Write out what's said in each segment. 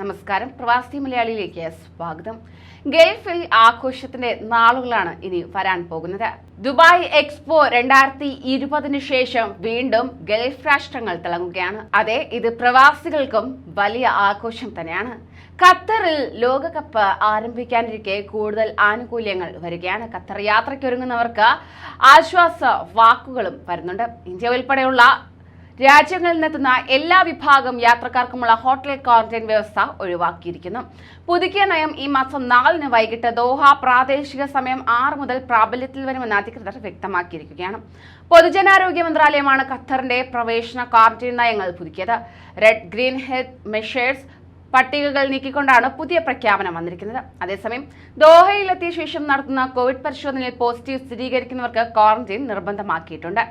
നമസ്കാരം. പ്രവാസി മലയാളിയിലേക്ക് സ്വാഗതം. ഗൾഫിൽ ആഘോഷത്തിന്റെ നാളുകളാണ് ഇനി വരാൻ പോകുന്നത്. ദുബായ് എക്സ്പോ രണ്ടായിരത്തി ഇരുപതിന് ശേഷം വീണ്ടും ഗൾഫ് രാഷ്ട്രങ്ങൾ തിളങ്ങുകയാണ്. അതെ ഇത് പ്രവാസികൾക്കും വലിയ ആഘോഷം തന്നെയാണ്. ഖത്തറിൽ ലോകകപ്പ് ആരംഭിക്കാനിരിക്കെ കൂടുതൽ ആനുകൂല്യങ്ങൾ വരികയാണ്. ഖത്തർ യാത്രയ്ക്കൊരുങ്ങുന്നവർക്ക് ആശ്വാസ വാക്കുകളും വരുന്നുണ്ട്. ഇന്ത്യ ഉൾപ്പെടെയുള്ള രാജ്യങ്ങളിൽ നിന്നെത്തുന്ന എല്ലാ വിഭാഗം യാത്രക്കാർക്കുമുള്ള ഹോട്ടൽ ക്വാറന്റൈൻ വ്യവസ്ഥ ഒഴിവാക്കിയിരിക്കുന്നു. പുതുക്കിയ നയം ഈ മാസം നാലിന് വൈകിട്ട് ദോഹ പ്രാദേശിക സമയം ആറ് മുതൽ പ്രാബല്യത്തിൽ വരുമെന്ന് അധികൃതർ വ്യക്തമാക്കിയിരിക്കുകയാണ്. പൊതുജനാരോഗ്യ മന്ത്രാലയമാണ് ഖത്തറിന്റെ പ്രവേശന ക്വാറന്റൈൻ നയങ്ങൾ പുതുക്കിയത്. റെഡ് ഗ്രീൻ ഹെൽത്ത് മെഷേഴ്സ് പട്ടികകൾ നീക്കിക്കൊണ്ടാണ് പുതിയ പ്രഖ്യാപനം വന്നിരിക്കുന്നത്. അതേസമയം ദോഹയിലെത്തിയ ശേഷം നടത്തുന്ന കോവിഡ് പരിശോധനയിൽ പോസിറ്റീവ് സ്ഥിരീകരിക്കുന്നവർക്ക് ക്വാറന്റൈൻ നിർബന്ധമാക്കിയിട്ടുണ്ട്.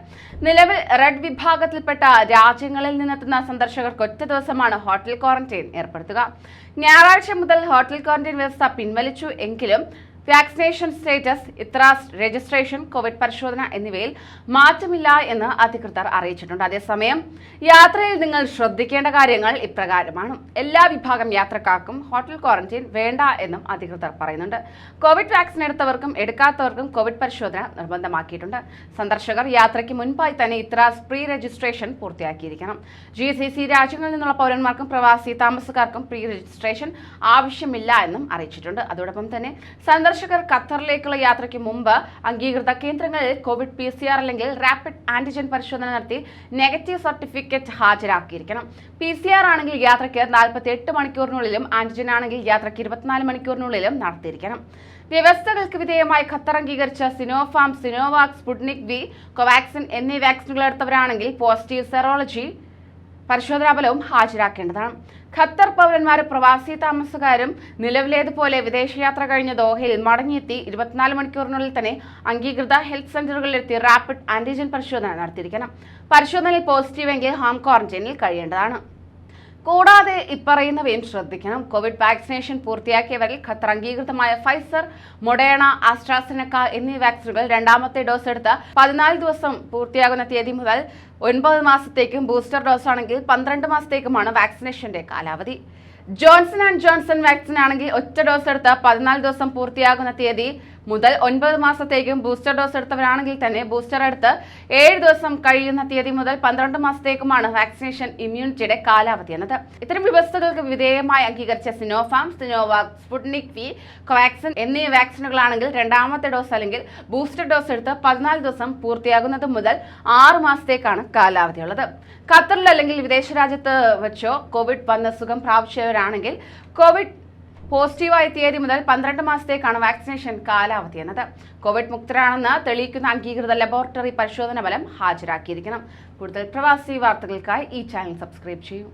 നിലവിൽ റെഡ് വിഭാഗത്തിൽപ്പെട്ട രാജ്യങ്ങളിൽ നിന്നെത്തുന്ന സന്ദർശകർക്ക് ഒറ്റ ദിവസമാണ് ഹോട്ടൽ ക്വാറന്റൈൻ ഏർപ്പെടുത്തുക. ഞായറാഴ്ച മുതൽ ഹോട്ടൽ ക്വാറന്റൈൻ വ്യവസ്ഥ പിൻവലിച്ചു. എങ്കിലും vaccination status Ehteraz registration Covid പരിശോധന എന്നിവയിൽ മാറ്റമില്ല എന്ന് അധികൃതർ അറിയിച്ചിട്ടുണ്ട്. അതേസമയം യാത്രയിൽ നിങ്ങൾ ശ്രദ്ധിക്കേണ്ട കാര്യങ്ങൾ ഇപ്രകാരമാണ്. എല്ലാ വിഭാഗം യാത്രക്കാർക്കും ഹോട്ടൽ ക്വാറന്റൈൻ വേണ്ട എന്നും അധികൃതർ പറയുന്നുണ്ട്. കോവിഡ് വാക്സിൻ എടുത്തവർക്കും എടുക്കാത്തവർക്കും കോവിഡ് പരിശോധന നിർബന്ധമാക്കിയിട്ടുണ്ട്. സന്ദർശകർ യാത്രയ്ക്ക് മുൻപായി തന്നെ ഇത്രാസ് പ്രീ രജിസ്ട്രേഷൻ പൂർത്തിയാക്കിയിരിക്കണം. ജി സി സി രാജ്യങ്ങളിൽ നിന്നുള്ള പൗരന്മാർക്കും പ്രവാസി താമസക്കാർക്കും പ്രീ രജിസ്ട്രേഷൻ ആവശ്യമില്ല എന്നും അറിയിച്ചിട്ടുണ്ട്. അതോടൊപ്പം തന്നെ സന്ദർശകർ ഖത്തറിലേക്കുള്ള യാത്രയ്ക്ക് മുമ്പ് അംഗീകൃത കേന്ദ്രങ്ങളിൽ കോവിഡ് പി സി ആർ അല്ലെങ്കിൽ റാപ്പിഡ് ആന്റിജൻ പരിശോധന നടത്തി നെഗറ്റീവ് സർട്ടിഫിക്കറ്റ് ഹാജരാക്കിയിരിക്കണം. പി സി ആർ ആണെങ്കിൽ യാത്രയ്ക്ക് നാൽപ്പത്തി എട്ട് മണിക്കൂറിനുള്ളിലും ആന്റിജൻ ആണെങ്കിൽ യാത്രയ്ക്ക് ഇരുപത്തിനാല് മണിക്കൂറിനുള്ളിലും നടത്തിയിരിക്കണം. വ്യവസ്ഥകൾക്ക് വിധേയമായി ഖത്തർ അംഗീകരിച്ച Sinopharm Sinovac Sputnik V Covaxin എന്നീ വാക്സിനുകൾ എടുത്തവരാണെങ്കിൽ പോസിറ്റീവ് സെറോളജി പരിശോധനാ ഫലവും ഹാജരാക്കേണ്ടതാണ്. ഖത്തർ പൗരന്മാരും പ്രവാസി താമസക്കാരും നിലവിലേതുപോലെ വിദേശയാത്ര കഴിഞ്ഞ ദോഹയിൽ മടങ്ങിയെത്തി ഇരുപത്തിനാല് മണിക്കൂറിനുള്ളിൽ തന്നെ അംഗീകൃത ഹെൽത്ത് സെന്ററുകളിലെത്തി റാപ്പിഡ് ആന്റിജൻ പരിശോധന നടത്തിയിരിക്കണം. പരിശോധനയിൽ പോസിറ്റീവ് എങ്കിൽ ഹോം ക്വാറന്റൈനിൽ കഴിയേണ്ടതാണ്. കൂടാതെ ഇപ്പറയുന്നവയും ശ്രദ്ധിക്കണം. കോവിഡ് വാക്സിനേഷൻ പൂർത്തിയാക്കിയവരിൽ ഖത്തർ അംഗീകൃതമായ ഫൈസർ മൊഡേണ ആസ്ട്രാസിനക്ക എന്നീ വാക്സിനുകൾ രണ്ടാമത്തെ ഡോസ് എടുത്ത് പതിനാല് ദിവസം പൂർത്തിയാകുന്ന തീയതി മുതൽ ഒൻപത് മാസത്തേക്കും ബൂസ്റ്റർ ഡോസ് ആണെങ്കിൽ പന്ത്രണ്ട് മാസത്തേക്കുമാണ് വാക്സിനേഷന്റെ കാലാവധി. ജോൺസൺ ആൻഡ് ജോൺസൺ വാക്സിൻ ആണെങ്കിൽ ഒറ്റ ഡോസ് എടുത്ത് പതിനാല് ദിവസം പൂർത്തിയാകുന്ന തീയതി മുതൽ ഒൻപത് മാസത്തേക്കും ബൂസ്റ്റർ ഡോസ് എടുത്തവരാണെങ്കിൽ തന്നെ ബൂസ്റ്റർ എടുത്ത് ഏഴ് ദിവസം കഴിയുന്ന തീയതി മുതൽ പന്ത്രണ്ട് മാസത്തേക്കുമാണ് വാക്സിനേഷൻ ഇമ്മ്യൂണിറ്റിയുടെ കാലാവധി എന്നത്. ഇത്തരം വ്യവസ്ഥകൾക്ക് വിധേയമായി അംഗീകരിച്ച Sinopharm Sinovac Sputnik V Covaxin എന്നീ വാക്സിനുകളാണെങ്കിൽ രണ്ടാമത്തെ ഡോസ് അല്ലെങ്കിൽ ബൂസ്റ്റർ ഡോസ് എടുത്ത് പതിനാല് ദിവസം പൂർത്തിയാകുന്നത് മുതൽ ആറ് മാസത്തേക്കാണ് കാലാവധിയുള്ളത്. ഖത്തറിൽ അല്ലെങ്കിൽ വിദേശ രാജ്യത്ത് വെച്ചോ കോവിഡ് വന്ന സുഖം പ്രാപിച്ചവരാണെങ്കിൽ കോവിഡ് പോസിറ്റീവായ തീയതി മുതൽ പന്ത്രണ്ട് മാസത്തേക്കാണ് വാക്സിനേഷൻ കാലാവധി എന്നത്. കോവിഡ് മുക്തരാണെന്ന് തെളിയിക്കുന്ന അംഗീകൃത ലബോറട്ടറി പരിശോധന ഫലം ഹാജരാക്കിയിരിക്കണം. കൂടുതൽ പ്രവാസി വാർത്തകൾക്കായി ഈ ചാനൽ സബ്സ്ക്രൈബ് ചെയ്യൂ.